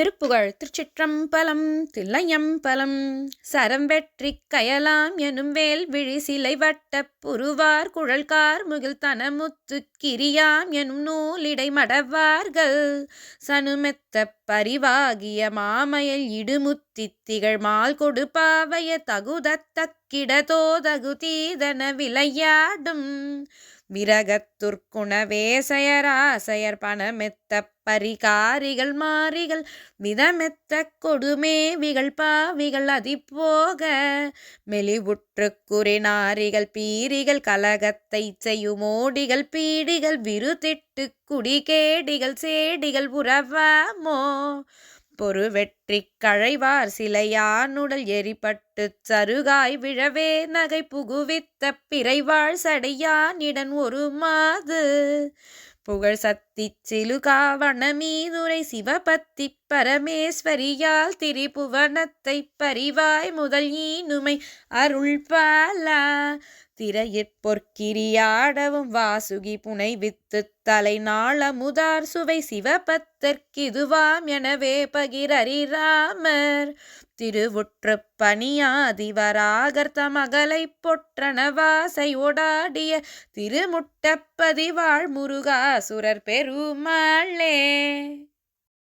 திருப்புகழ் திருச்சிற்றம்பலம் தில்லையம்பலம் சரம் வெற்றி கயலாம் எனும் வேல் விழி சிலை வட்ட புருவார் குழல்கார் முகில் தனமுத்து கிரியாம் எனும் நூலிடை மடவார்கள். சனுமெத்த பரிவாகிய மாமயல் இடுமுத்தி திகழ் மால் கொடுப்பாவைய தகுதத்தக்கிடதோ தகுதீதன விளையாடும். விரகத்துர்க்குணவேசயராசயர் பணமெத்த பரிகாரிகள் மாறிகள் விதமெத்த கொடுமேவிகள் பாவிகள் அதிப்போக. மெலிவுற்று குறிநாரிகள் பீரிகள் கலகத்தை செய்யுமோடிகள் பீடிகள் விருதிட்டு குடிகேடிகள் சேடிகள் உறவாமோ. பொறு வெற்றி கழைவார் சிலையானுடல் எரிபட்டு சருகாய் விழவே நகை புகுவித்த பிறைவாழ் சடையானிடன் ஒரு மாது புகழ் சத்தி சிலுகாவணமீதுரை சிவபத்தி பரமேஸ்வரியால் திரிபுவனத்தை பரிவாய் முதல் ஈனுமை அருள் பாலா திரையிற் பொற்கிரியாடவும் வாசுகி புனை வித்து தலை நாளமுதார் சுவை சிவபத்தற்கிதுவாம் எனவே பகிரறிராமர் திருவுற்று பணியாதிவராகர் தமகலை பொற்றனவாசை ஒடாடிய திருமுட்டப்பதிவாழ் முருகாசுரர் பெருமாளே.